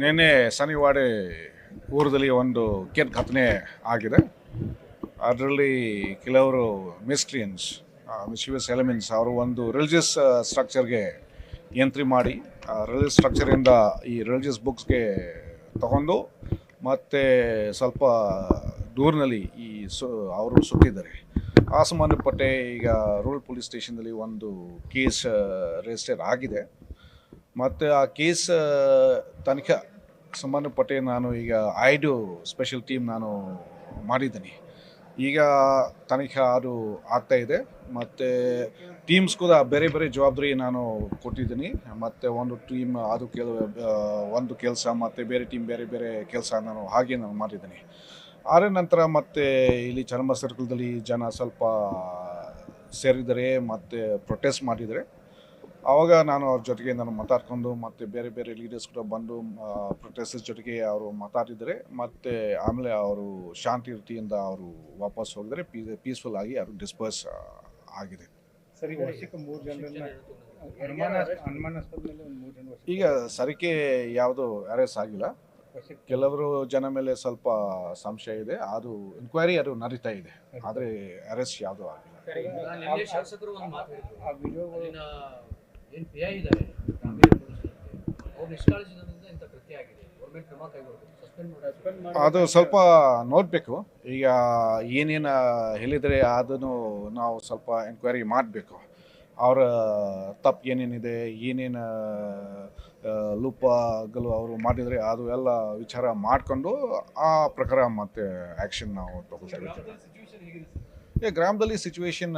ನಿನ್ನೆ ಶನಿವಾರ ಊರದಲ್ಲಿ ಒಂದು ಕೇರ್ ಘಟನೆ ಆಗಿದೆ. ಅದರಲ್ಲಿ ಕೆಲವರು ಮಿಸ್ಕ್ರಿಯನ್ಸ್ ಮಿಸ್ಯೂಸ್ ಎಲಿಮೆಂಟ್ಸ್ ಅವರು ಒಂದು ರಿಲಿಜಿಯಸ್ ಸ್ಟ್ರಕ್ಚರ್ಗೆ ಎಂಟ್ರಿ ಮಾಡಿ ರಿಲಿಜಿಯಸ್ ಸ್ಟ್ರಕ್ಚರಿಂದ ಈ ರಿಲಿಜಿಯಸ್ ಬುಕ್ಸ್ಗೆ ತಗೊಂಡು ಮತ್ತು ಸ್ವಲ್ಪ ದೂರಿನಲ್ಲಿ ಈ ಸು, ಅವರು ಸುಟ್ಟಿದ್ದಾರೆ ಆ ಸಂಬಂಧಪಟ್ಟೆ ಈಗ ರೂರಲ್ ಪೊಲೀಸ್ ಸ್ಟೇಷನ್ದಲ್ಲಿ ಒಂದು ಕೇಸ್ ರಿಜಿಸ್ಟರ್ ಆಗಿದೆ. ಮತ್ತು ಆ ಕೇಸ್ ತನಿಖೆ ಸಂಬಂಧಪಟ್ಟೆ ನಾನು ಈಗ ಐದು ಸ್ಪೆಷಲ್ ಟೀಮ್ ನಾನು ಮಾಡಿದ್ದೀನಿ. ಈಗ ತನಿಖೆ ಅದು ಆಗ್ತಾ ಇದೆ. ಮತ್ತು ಟೀಮ್ಸ್ ಕೂಡ ಬೇರೆ ಬೇರೆ ಜವಾಬ್ದಾರಿ ನಾನು ಕೊಟ್ಟಿದ್ದೀನಿ. ಮತ್ತು ಒಂದು ಟೀಮ್ ಅದು ಕೆಲ ಒಂದು ಕೆಲಸ ಮತ್ತು ಬೇರೆ ಟೀಮ್ ಬೇರೆ ಬೇರೆ ಕೆಲಸ ನಾನು ಹಾಗೆ ನಾನು ಮಾಡಿದ್ದೀನಿ. ಆದ ನಂತರ ಮತ್ತೆ ಇಲ್ಲಿ ಚರ್ಮ ಸರ್ಕಲ್ದಲ್ಲಿ ಜನ ಸ್ವಲ್ಪ ಸೇರಿದರೆ, ಮತ್ತು ಪ್ರೊಟೆಸ್ಟ್ ಮಾಡಿದರೆ ಆವಾಗ ನಾನು ಅವ್ರ ಜೊತೆಗೆ ನಾನು ಮಾತಾಡ್ಕೊಂಡು ಮತ್ತೆ ಬೇರೆ ಬೇರೆ ಲೀಡರ್ಸ್ ಕೂಡ ಬಂದು ಪ್ರೊಟೆಸ್ಟರ್ಸ್ ಜೊತೆಗೆ ಅವರು ಮಾತಾಡಿದರೆ ಮತ್ತೆ ಆಮೇಲೆ ಅವರು ಶಾಂತಿ ರೀತಿಯಿಂದ ಅವರು ವಾಪಸ್ ಹೋಗಿದರೆ ಪೀಸ್ಫುಲ್ ಆಗಿ ಅವರು ಡಿಸ್ಪರ್ಸ್ ಆಗಿದೆ. ಸರಿ ಈಗ ವರ್ಷಕ್ಕೆ ಮೂರು ಜನರನ್ನ ಅನುಮಾನ ಅನುಮಾನಾಸ್ಪದ ಮೂರು ಜನ ವರ್ಷ ಈಗ ಸರಿಕೆ ಯಾವುದು ಅರೆಸ್ಟ್ ಆಗಿಲ್ಲ. ಕೆಲವರು ಜನ ಮೇಲೆ ಸ್ವಲ್ಪ ಸಂಶಯ ಇದೆ. ಅದು ಎನ್ಕ್ವೈರಿ ಅದು ನಡೀತಾ ಇದೆ. ಆದರೆ ಅರೆಸ್ಟ್ ಯಾವುದು ಆಗಿಲ್ಲ. ವಿಡಿಯೋಗಳು ಪಿ ಐ ಇದ್ದಾರೆ ಗ್ರಾಮೀಣ ಪೊಲೀಸ್ ಅವ್ರು ಇಂಥ ಕೃತ್ಯ ಆಗಿದೆ. ಗೌರ್ಮೆಂಟ್ ಕ್ರಮ ಕೈಗೊಳ್ಬೇಕು ಸಸ್ಪೆಂಡ್ ಮಾಡಿ ಅದು ಸ್ವಲ್ಪ ನೋಡಬೇಕು. ಈಗ ಏನೇನು ಹೇಳಿದರೆ ಅದನ್ನು ನಾವು ಸ್ವಲ್ಪ ಎಂಕ್ವೈರಿ ಮಾಡಬೇಕು. ಅವರ ತಪ್ಪು ಏನೇನಿದೆ ಏನೇನು ಲೂಪಗಳು ಅವರು ಮಾಡಿದರೆ ಅದು ಎಲ್ಲ ವಿಚಾರ ಮಾಡಿಕೊಂಡು ಆ ಪ್ರಕಾರ ಮತ್ತೆ ಆ್ಯಕ್ಷನ್ ನಾವು ತಗೊಳ್ತೇವೆ. ಈ ಗ್ರಾಮದಲ್ಲಿ ಸಿಚುವೇಶನ್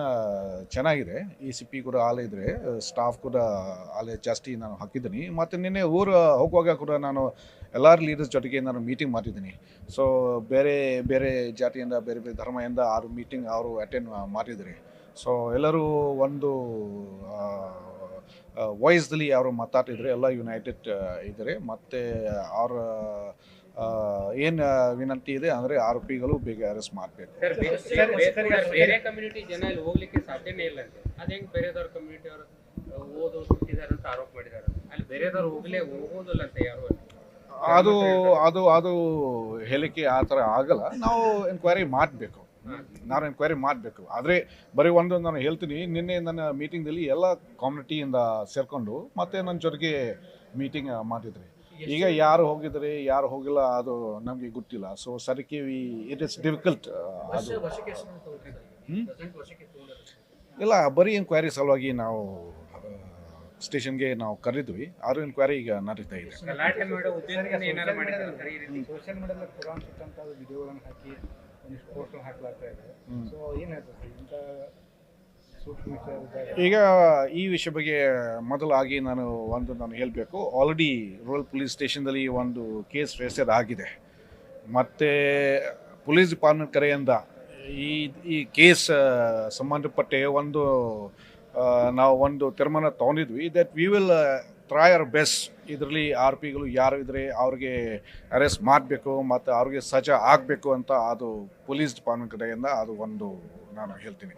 ಚೆನ್ನಾಗಿದೆ. ಈ ಸಿ ಪಿ ಕೂಡ ಆಲೆ ಇದ್ರೆ ಸ್ಟಾಫ್ ಕೂಡ ಆಲೆ ಜಾಸ್ತಿ ನಾನು ಹಾಕಿದ್ದೀನಿ. ಮತ್ತು ನಿನ್ನೆ ಊರು ಹೋಗುವಾಗ ಕೂಡ ನಾನು ಎಲ್ಲ ಲೀಡರ್ಸ್ ಜೊತೆಗೆ ನಾನು ಮೀಟಿಂಗ್ ಮಾಡಿದ್ದೀನಿ ಸೊ ಬೇರೆ ಬೇರೆ ಜಾತಿಯಿಂದ, ಬೇರೆ ಬೇರೆ ಧರ್ಮದಿಂದ ಅವರು ಮೀಟಿಂಗ್ ಅವರು ಅಟೆಂಡ್ ಮಾಡಿದ್ದಾರೆ ಸೊ ಎಲ್ಲರೂ ಒಂದು ವಾಯ್ಸ್ದಲ್ಲಿ ಅವರು ಮಾತಾಡ್ತಿದ್ರೆ, ಎಲ್ಲ ಯುನೈಟೆಡ್ ಇದ್ದಾರೆ. ಮತ್ತು ಅವರ ಏನು ವಿನಂತಿ ಇದೆ ಅಂದರೆ ಆರೋಪಿಗಳು ಬೇಗ ಅರೆಸ್ಟ್ ಮಾಡಬೇಕು. ಬೇರೆ ಕಮ್ಯುನಿಟಿ ಜನ ಇಲ್ಲಿ ಹೋಗ್ಲಿಕ್ಕೆ ಸಾಧ್ಯನೇ ಇಲ್ಲ ಅಂತ. ಅದೇಂಗೆ ಹೆಂಗ್ ಬೇರೆದವ್ರ ಕಮ್ಯುನಿಟಿ ಅವರು ಓದೋ ಹುಟ್ಟಿದಾರೆ ಅಂತ ಆರೋಪ ಮಾಡಿದ್ದಾರೆ ಅಲ್ಲಿ ಬೇರೆದವ್ರು ಹೋಗ್ಲೇ ಹೋಗೋದಿಲ್ಲ ಅಂತ ಯಾರು ಅದು ಅದು ಅದು ಹೇಳಿಕೆ ಆ ಥರ ಆಗಲ್ಲ. ನಾವು ಎನ್ಕ್ವೈರಿ ಮಾಡಬೇಕು. ನಾನು ಎನ್ಕ್ವೈರಿ ಮಾಡಬೇಕು. ಆದರೆ ಬರೀ ಒಂದು ನಾನು ಹೇಳ್ತೀನಿ ನಿನ್ನೆ ನನ್ನ ಮೀಟಿಂಗ್ದಲ್ಲಿ ಎಲ್ಲ ಕಮ್ಯುನಿಟಿಯಿಂದ ಸೇರಿಕೊಂಡು ಮತ್ತೆ ನನ್ನ ಜೊತೆಗೆ ಮೀಟಿಂಗ್ ಮಾಡಿದ್ರಿ ಈಗ ಯಾರು ಹೋಗಿದ್ರೆ ಯಾರು ಹೋಗಿಲ್ಲ ಅದು ನಮಗೆ ಗೊತ್ತಿಲ್ಲ. ಸೊ ಸರಿಕೆ ಇಟ್ ಇಸ್ ಡಿಫಿಕಲ್ಟ್ ಅದು. ಇಲ್ಲ ಬರೀ ಎನ್ಕ್ವೈರಿ ಸಲುವಾಗಿ ನಾವು ಸ್ಟೇಷನ್ಗೆ ನಾವು ಕರೆದ್ವಿ. ಆದ್ರೂ ಎನ್ಕ್ವೈರಿ ಈಗ ನಡೀತಾ ಇದೆ. ಸೋಷಿಯಲ್ ಈಗ ಈ ವಿಷಯ ಬಗ್ಗೆ ಮೊದಲಾಗಿ ನಾನು ಒಂದು ನಾನು ಹೇಳಬೇಕು. ಆಲ್ರೆಡಿ ರೂರಲ್ ಪೊಲೀಸ್ ಸ್ಟೇಷನ್ದಲ್ಲಿ ಒಂದು ಕೇಸ್ ರಿಜಿಸ್ಟರ್ ಆಗಿದೆ. ಮತ್ತು ಪೊಲೀಸ್ ಡಿಪಾರ್ಟ್ಮೆಂಟ್ ಕಡೆಯಿಂದ ಈ ಈ ಕೇಸ್ ಸಂಬಂಧಪಟ್ಟ ಒಂದು ನಾವು ಒಂದು ತೀರ್ಮಾನ ತೊಗೊಂಡಿದ್ವಿ that we will try our best ಇದರಲ್ಲಿ ಆರ್ ಪಿಗಳು ಯಾರು ಇದ್ರೆ ಅವ್ರಿಗೆ ಅರೆಸ್ಟ್ ಮಾಡಬೇಕು ಮತ್ತು ಅವ್ರಿಗೆ ಸಜಾ ಆಗಬೇಕು ಅಂತ ಅದು ಪೊಲೀಸ್ ಡಿಪಾರ್ಟ್ಮೆಂಟ್ ಕಡೆಯಿಂದ ಅದು ಒಂದು ನಾನು ಹೇಳ್ತೀನಿ.